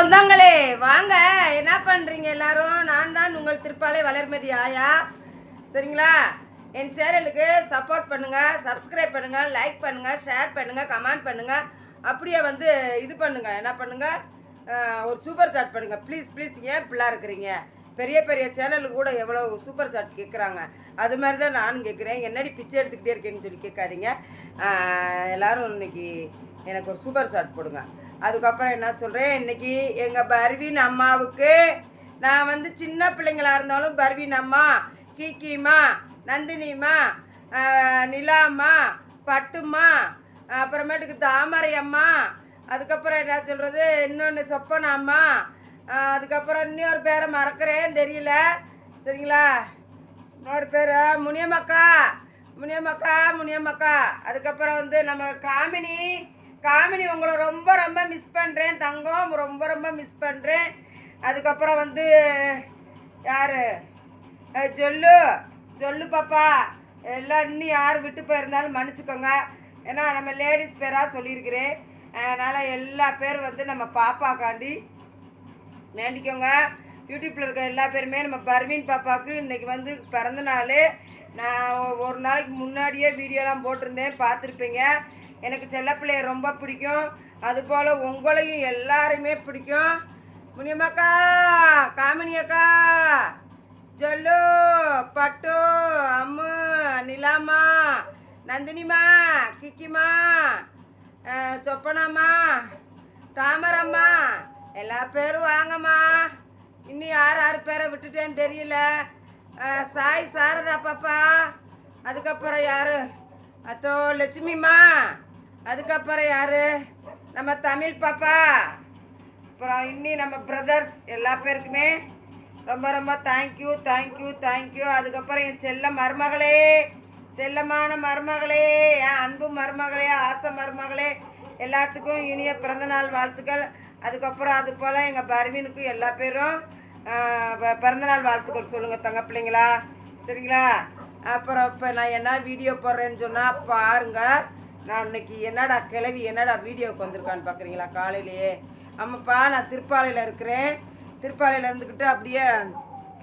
சொந்தங்களே வாங்க. என்ன பண்ணுறீங்க எல்லாரும்? நான் தான் உங்கள் திருப்பாலை வளர்மதி ஆயா. சரிங்களா? என் சேனலுக்கு சப்போர்ட் பண்ணுங்கள் சப்ஸ்கிரைப் பண்ணுங்கள் லைக் பண்ணுங்கள் ஷேர் பண்ணுங்கள் கமெண்ட் பண்ணுங்கள் அப்படியே வந்து இது பண்ணுங்கள் என்ன பண்ணுங்கள் ஒரு சூப்பர் சாட் பண்ணுங்கள் ப்ளீஸ் ப்ளீஸ் ஏன் இப்படிலாம் இருக்கிறீங்க? பெரிய பெரிய சேனலுக்கு கூட எவ்வளோ சூப்பர் சாட் கேட்குறாங்க அது மாதிரி தான் நானும் கேட்குறேன் என்னடி பிச்சை எடுத்துக்கிட்டே இருக்கேன்னு சொல்லி கேட்காதீங்க. எல்லோரும் இன்றைக்கி இன்னைக்கு எனக்கு ஒரு சூப்பர் சாட் போடுங்க. அதுக்கப்புறம் என்ன சொல்கிறேன் இன்னைக்கு எங்கள் பர்வீன் அம்மாவுக்கு நான் வந்து சின்ன பிள்ளைங்களாக இருந்தாலும் பர்வீன் அம்மா கீக்கிமா நந்தினிமா நிலாமா பட்டுமா அப்புறமேட்டுக்கு தாமரை அம்மா அதுக்கப்புறம் என்ன சொல்கிறது இன்னொன்று சொப்பனாம்மா அம்மா அதுக்கப்புறம் இன்னொரு பேரை மறக்கிறேன் தெரியல. சரிங்களா? இன்னொரு பேர் முனியம்மக்கா முனியம்மக்கா முனியம்மக்கா. அதுக்கப்புறம் வந்து நம்ம காமினி காமினி உங்களை ரொம்ப ரொம்ப மிஸ் பண்ணுறேன் தங்கம் ரொம்ப ரொம்ப மிஸ் பண்ணுறேன் அதுக்கப்புறம் வந்து யார்? ஜொல்லு. ஜொல்லு பாப்பா. எல்லாம் இன்னும் யார் விட்டு போயிருந்தாலும் மன்னிச்சுக்கோங்க. ஏன்னா நம்ம லேடிஸ் பேராக சொல்லியிருக்கிறேன். அதனால் எல்லா பேரும் வந்து நம்ம பாப்பாக்காண்டி வேண்டிக்கோங்க. யூடியூப்பில் இருக்க எல்லா பேருமே நம்ம பர்வீன் பாப்பாவுக்கு இன்றைக்கி வந்து பிறந்த நாள். நான் ஒரு நாளைக்கு முன்னாடியே வீடியோலாம் போட்டிருந்தேன். பார்த்துருப்பீங்க. எனக்கு செல்லப்பிள்ளைய ரொம்ப பிடிக்கும். அதுபோல் உங்களையும் எல்லாருமே பிடிக்கும். முனியம்மாக்கா காமினி அக்கா ஜொல்லு பட்டு அம்மு நிலாமா நந்தினிமா கிக்கிமா சொப்பனம்மா சொப்பனாம்மா தாமரம்மா எல்லா பேரும் வாங்கம்மா. இன்னும் யார் யார் பேரை விட்டுட்டேன்னு தெரியல. சாய் சாரதா பாப்பா அதுக்கப்புறம் யார்? அத்தோ லட்சுமிம்மா அதுக்கப்புறம் யார்? நம்ம தமிழ் பாப்பா. அப்புறம் இன்னி நம்ம பிரதர்ஸ் எல்லா பேருக்குமே ரொம்ப ரொம்ப தேங்க்யூ தேங்க்யூ தேங்க்யூ அதுக்கப்புறம் என் செல்ல மருமகளே செல்லமான மருமகளே என் அன்பு மருமகளே ஆசை மருமகளே எல்லாத்துக்கும் இனிய பிறந்தநாள் வாழ்த்துக்கள். அதுக்கப்புறம் அது போல் எங்கள் பர்வீனுக்கும் எல்லா பேரும் பிறந்தநாள் வாழ்த்துக்கள் சொல்லுங்கள் தங்க பிள்ளைங்களா. சரிங்களா? அப்புறம் இப்போ நான் என்ன வீடியோ போடுறேன்னு சொன்னால் பாருங்கள் நான் இன்னைக்கு என்னடா கிளவி என்னடா வீடியோவுக்கு வந்திருக்கான்னு பார்க்குறீங்களா காலையிலேயே? ஆமாப்பா நான் திருப்பாலையில் இருக்கிறேன். திருப்பாலையில் இருந்துக்கிட்டு அப்படியே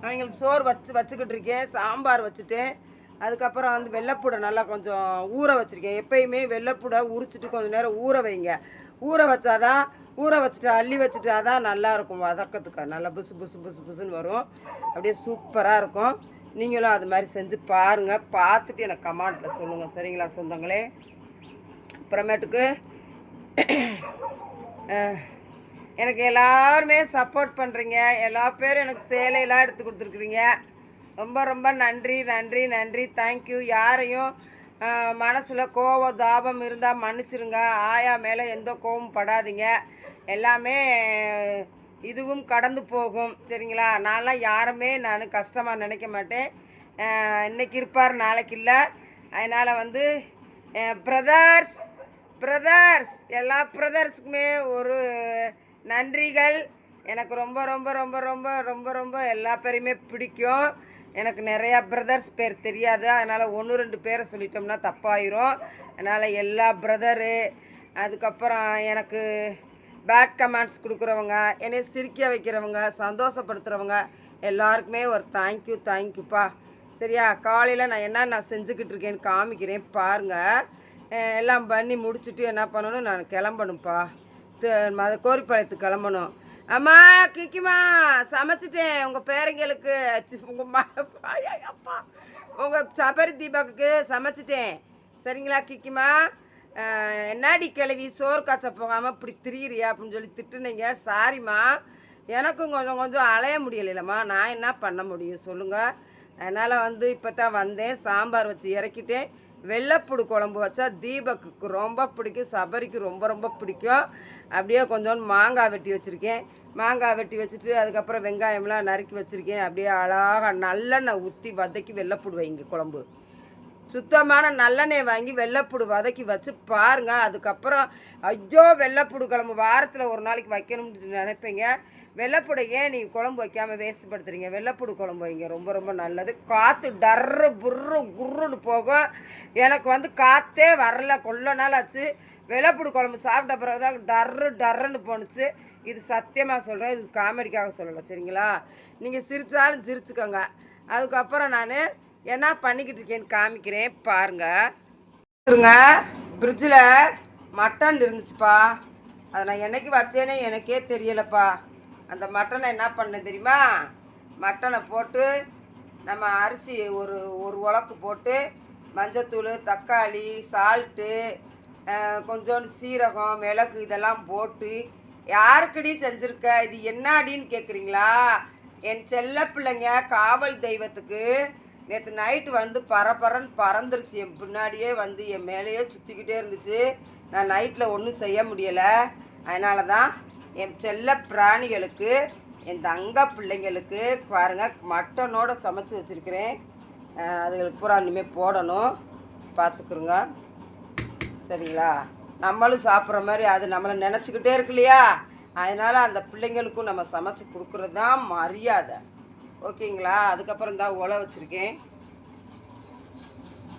அவங்களுக்கு சோறு வச்சு வச்சுக்கிட்டு இருக்கேன். சாம்பார் வச்சுட்டேன். அதுக்கப்புறம் வந்து வெள்ளைப்பூடை நல்லா கொஞ்சம் ஊற வச்சுருக்கேன். எப்பயுமே வெள்ளைப்பூடை உரிச்சிட்டு கொஞ்சம் நேரம் ஊற வைங்க. ஊற வச்சாதான் ஊற வச்சுட்டு அள்ளி வச்சுட்டா தான் நல்லாயிருக்கும் வதக்கத்துக்கு நல்லா புசு புசு புசு புசுன்னு வரும். அப்படியே சூப்பராக இருக்கும். நீங்களும் அது மாதிரி செஞ்சு பாருங்கள் பார்த்துட்டு எனக்கு கமாண்டில் சொல்லுங்கள் சரிங்களா சொந்தங்களே? அப்புறமேட்டுக்கு எனக்கு எல்லாருமே சப்போர்ட் பண்ணுறீங்க எல்லா பேரும் எனக்கு சேலையெல்லாம் எடுத்து கொடுத்துருக்குறீங்க ரொம்ப ரொம்ப நன்றி நன்றி நன்றி. தேங்க்யூ யாரையும் மனசில் கோபம் தாபம் இருந்தால் மன்னிச்சிருங்க. ஆயா மேலே எந்த கோபம் படாதீங்க. எல்லாமே இதுவும் கடந்து போகும். சரிங்களா? நான்லாம் யாருமே நான் கஷ்டமாக நினைக்க மாட்டேன். இன்றைக்கி இன்னைக்கு இருப்பார் நாளைக்கு இல்லை. அதனால் வந்து பிரதர்ஸ் பிரதர்ஸ் எல்லா பிரதர்ஸுக்குமே ஒரு நன்றிகள். எனக்கு ரொம்ப ரொம்ப ரொம்ப ரொம்ப ரொம்ப ரொம்ப எல்லா பேரையுமே பிடிக்கும். எனக்கு நிறையா பிரதர்ஸ் பேர் தெரியாது. அதனால் ஒன்று ரெண்டு பேரை சொல்லிட்டோம்னா தப்பாயிரும். அதனால் எல்லா பிரதரு அதுக்கப்புறம் எனக்கு பேட் கமெண்ட்ஸ் கொடுக்குறவங்க என்னை சிரிக்க வைக்கிறவங்க சந்தோஷப்படுத்துகிறவங்க எல்லாருக்குமே ஒரு தேங்க்யூ தேங்க்யூப்பா சரியா? காலையில் நான் என்ன நான் செஞ்சுக்கிட்டு இருக்கேன்னு காமிக்கிறேன் பாருங்கள் எல்லாம் பண்ணி முடிச்சுட்டு என்ன பண்ணணும்? நான் கிளம்பணும்ப்பா. த- மத கோரிப்பாளையத்துக்கு கிளம்பணும். அம்மா கிக்கிமா சமைச்சிட்டேன். உங்கள் பேரங்களுக்கு உங்கள் அப்பா. உங்கள் சபரி தீபாவுக்கு சமைச்சிட்டேன். சரிங்களா கிக்கிமா என்னாடி கிளவி சோறு காய்ச்ச போகாமல் இப்படி திரியிறியா அப்படின்னு சொல்லி திட்டுனீங்க? சாரிம்மா. எனக்கும் கொஞ்சம் கொஞ்சம் அலைய முடியலைல்லம்மா நான் என்ன பண்ண முடியும்? சொல்லுங்கள் அதனால் வந்து இப்போ தான் வந்தேன். சாம்பார் வச்சு இறக்கிட்டேன். வெள்ளைப்புடு குழம்பு வச்சா தீபக்கு ரொம்ப பிடிக்கும் சபரிக்கு ரொம்ப ரொம்ப பிடிக்கும். அப்படியே கொஞ்சோண்டு மாங்காய் வெட்டி வச்சுருக்கேன். மாங்காய் வெட்டி வச்சுட்டு அதுக்கப்புறம் வெங்காயம்லாம் நறுக்கி வச்சுருக்கேன். அப்படியே அழகாக நல்லெண்ணெய் ஊற்றி வதக்கி வெள்ளைப்புடு வைங்க குழம்பு. சுத்தமான நல்லெண்ணெய் வாங்கி வெள்ளைப்புடு வதக்கி வச்சு பாருங்கள் அதுக்கப்புறம் ஐயோ வெள்ளைப்புடு குழம்பு வாரத்தில் ஒரு நாளைக்கு வைக்கணும்னு நினைப்பீங்க. வெள்ளைப்புடையே நீங்கள் குழம்பு வைக்காமல் வேஸ்ட்படுத்துறீங்க? வெள்ளைப்புடு குழம்பு வைங்க. ரொம்ப ரொம்ப நல்லது. காற்று டர்ரு புர்ரு குர்ருன்னு போகும் எனக்கு வந்து காற்றே வரல. கொள்ள நாள் ஆச்சு. வெள்ளைப்புடு குழம்பு சாப்பிட்ட பிறகு தான் டர்ரு டர்ருன்னு போணுச்சு. இது சத்தியமாக சொல்கிறேன் இது காமெடிக்காக சொல்லலை. சரிங்களா? நீங்கள் சிரித்தாலும் சிரிச்சுக்கோங்க. அதுக்கப்புறம் நான் என்ன பண்ணிக்கிட்டு இருக்கேன்னு காமிக்கிறேன். பாருங்கள் இருங்க. ஃப்ரிட்ஜில் மட்டன் இருந்துச்சுப்பா. அதை நான் என்னைக்கு வச்சேனே எனக்கே தெரியலப்பா. அந்த மட்டனை என்ன பண்ணேன் தெரியுமா? மட்டனை போட்டு நம்ம அரிசி ஒரு ஒரு உலக்கு போட்டு மஞ்சத்தூள் தக்காளி சால்ட்டு கொஞ்சோண்டு சீரகம் மிளகு இதெல்லாம் போட்டு யாருக்கடி செஞ்சுருக்க? இது என்னடின்னு கேட்குறீங்களா என் செல்ல பிள்ளைங்க காவல் தெய்வத்துக்கு நேற்று நைட்டு வந்து பரபரன்னு பறந்துருச்சு. என் பின்னாடியே வந்து என் மேலேயே சுற்றிக்கிட்டே இருந்துச்சு. நான் நைட்டில் ஒன்றும் செய்ய முடியலை. அதனால தான் என் செல்ல பிராணிகளுக்கு என் தங்க பிள்ளைங்களுக்கு பாருங்கள் மட்டனோடு சமைச்சு வச்சுருக்கிறேன். அதுகளுக்கு பூரா இனிமேல் போடணும். பார்த்துக்குருங்க சரிங்களா? நம்மளும் சாப்பிட்ற மாதிரி அது நம்மளை நினச்சிக்கிட்டே இருக்கு இல்லையா? அதனால் அந்த பிள்ளைங்களுக்கும் நம்ம சமைச்சு கொடுக்குறது தான் மரியாதை. ஓகேங்களா? அதுக்கப்புறம் தான் உலை வச்சுருக்கேன்.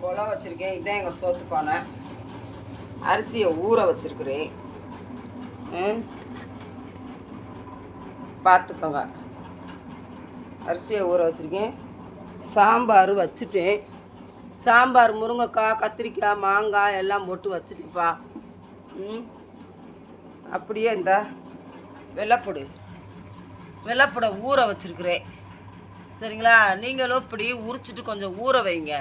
உலை வச்சுருக்கேன். இதான் எங்கள் சோத்து போனேன் அரிசியை ஊற வச்சுருக்குறேன். ம்? பார்த்துக்கோங்க. அரிசியை ஊற வச்சுருக்கேன். சாம்பார் வச்சுட்டேன். சாம்பார் முருங்கைக்காய் கத்திரிக்காய் மாங்காய் எல்லாம் போட்டு வச்சுட்டுப்பா. ம். அப்படியே இந்த வெள்ளைப்பொடி வெள்ளைப்பொடை ஊற வச்சுருக்குறேன். சரிங்களா? நீங்களும் இப்படி உரிச்சிட்டு கொஞ்சம் ஊற வைங்க.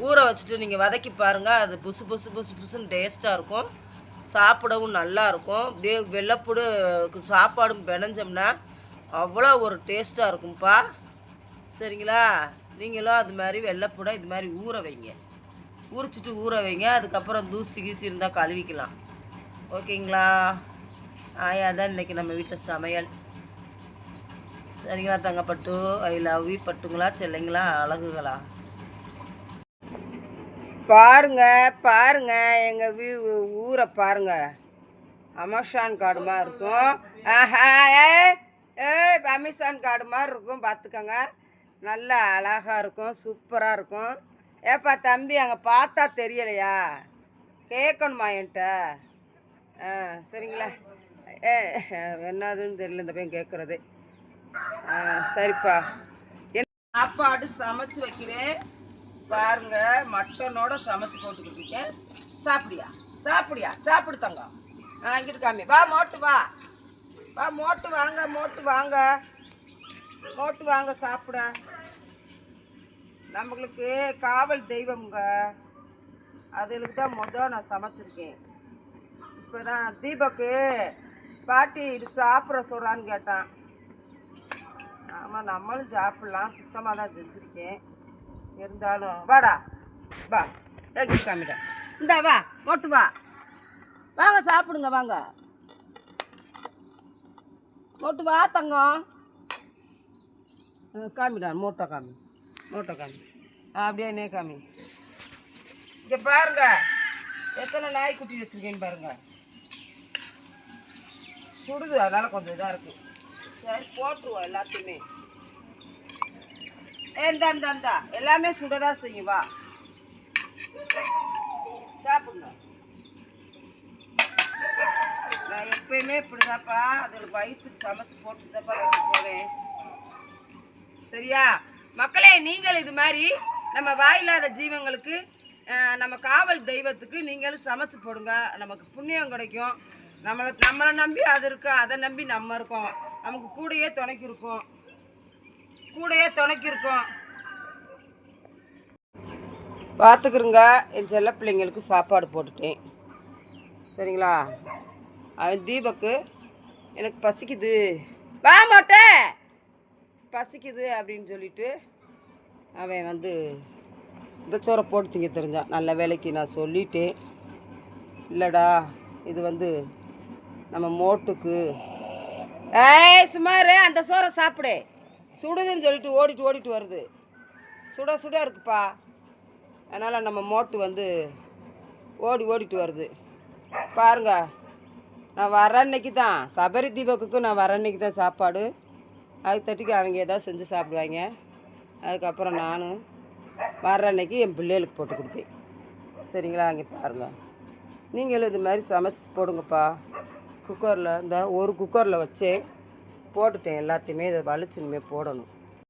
ஊற வச்சுட்டு நீங்கள் வதக்கி பாருங்கள் அது புசு புசு புசு புசுன்னு டேஸ்ட்டாக இருக்கும். சாப்பிடவும் நல்லாயிருக்கும் அப்படியே வெள்ளைப்பூடு சாப்பாடும் பிணைஞ்சோம்னா அவ்வளோ ஒரு டேஸ்ட்டாக இருக்கும்ப்பா. சரிங்களா? நீங்களும் அது மாதிரி வெள்ளைப்பூடை இது மாதிரி ஊற வைங்க. உரிச்சிட்டு ஊற வைங்க. அதுக்கப்புறம் தூசி கீசி இருந்தால் கழுவிக்கலாம். ஓகேங்களா? ஆயா தான் இன்றைக்கி நம்ம வீட்டில் சமையல். சரிங்களா தங்கப்பட்டு? I love you பட்டுங்களா செல்லைங்களா அழகுகளா? பாருங்க பாருங்க எங்கள் வீ ஊரை பாருங்க. அமேசான் காடு மாதிரி இருக்கும். ஆஹா ஏ ஏய் அமேசான் காடு மாதிரி இருக்கும் பார்த்துக்கோங்க. நல்லா அழகாக இருக்கும் சூப்பராக இருக்கும். ஏப்பா தம்பி அங்கே பார்த்தா தெரியலையா? கேட்கணுமா என்கிட்ட? ஆ சரிங்களா? ஏ என்னதுன்னு தெரியல இந்த பையன் கேட்குறது. ஆ சரிப்பா. என் சாப்பாடு சமைச்சு வைக்கிறேன். பாருங்க மட்டனோட சமைச்சு போட்டுக்கிட்டு இருக்கேன். சாப்பிடியா? சாப்பிடியா? சாப்பிடு தங்கம். ஆ இங்கிட்டு காமி. வா மோட்டு வா. வா மோட்டு வாங்க மோட்டு வாங்க. மோட்டு வாங்க சாப்பிட. நம்மளுக்கு காவல் தெய்வம்ங்க. அதுகளுக்கு தான் மொதல் நான் சமைச்சிருக்கேன். இப்போ தான் தீபக்கு பாட்டி இது சாப்பிட்ற சொல்கிறான்னு கேட்டான். ஆமாம் நம்மளும் சாப்பிட்லாம். சுத்தமாக தான் செஞ்சுருக்கேன். இருந்தாலும் வாடா வா. எங்கே காமிடா. இந்தா வா மோட்டு வா. வாங்க சாப்பிடுங்க வாங்க. போட்டு வா தங்கம். காமிடா மூட்டை காமி. மூட்டை காமி. ஆ அப்படியே நே காமி. இங்கே பாருங்க. எத்தனை நாய்க்குட்டி வச்சுருக்கேன்னு பாருங்க. சுடுது அதனால கொஞ்சம் இதாக இருக்கு. சரி போட்டுருவோம் எல்லாத்தையுமே. ஏந்தா இந்தா இந்தா எல்லாமே சுடதான் செய்யும் வா. சாப்பிடுங்க நான் எப்பயுமே இப்படிதான்ப்பா. அதில் வயிற்றுக்கு சமைச்சு போட்டுதாப்பா போவேன். சரியா? மக்களே நீங்கள் இது மாதிரி நம்ம வாயில்லாத ஜீவங்களுக்கு நம்ம காவல் தெய்வத்துக்கு நீங்களும் சமைச்சு போடுங்க. நமக்கு புண்ணியம் கிடைக்கும். நம்மளை நம்மளை நம்பி அது இருக்கு அதை நம்பி நம்ம இருக்கோம். நமக்கு கூடயே துணைக்கு இருக்கும். கூடையே துணைக்கு இருக்கும். பார்த்துக்குருங்க. என் செல்ல பிள்ளைங்களுக்கு சாப்பாடு போட்டுட்டேன். சரிங்களா? அவன் தீபக்கு எனக்கு பசிக்குது. வா மாட்டே! பசிக்குது அப்படின்னு சொல்லிட்டு அவன் வந்து இந்த சோறை போட்டு திங்க தெரிஞ்சான். நல்ல வேலைக்கு நான் சொல்லிட்டேன். இல்லைடா இது வந்து நம்ம மோட்டுக்கு. ஏய் சுமார் அந்த சோறை சாப்பிடு. சுடுதுன்னு சொல்லிட்டு ஓடிட்டு ஓடிட்டு வருது. சுட சுட இருக்குப்பா. அதனால் நம்ம மோட்டு வந்து ஓடி ஓடிட்டு வருது. பாருங்க நான் வர அன்னைக்கு தான். சபரி தீபக்குக்கு நான் வர அன்னைக்கு தான் சாப்பாடு. அதுக்கு தட்டிக்கு அவங்க ஏதாவது செஞ்சு சாப்பிடுவாங்க. அதுக்கப்புறம் நான் வர்ற அன்னைக்கு என் பிள்ளைகளுக்கு போட்டு கொடுப்பேன். சரிங்களா? அங்கே பாருங்கள் நீங்களும் இது மாதிரி சமைச்சு போடுங்கப்பா. குக்கரில் இந்த ஒரு குக்கரில் வச்சு போட்டுட்டேன். எல்லாத்தையுமே இதை வலிச்சுனுமே இனிமேல் போடணும்.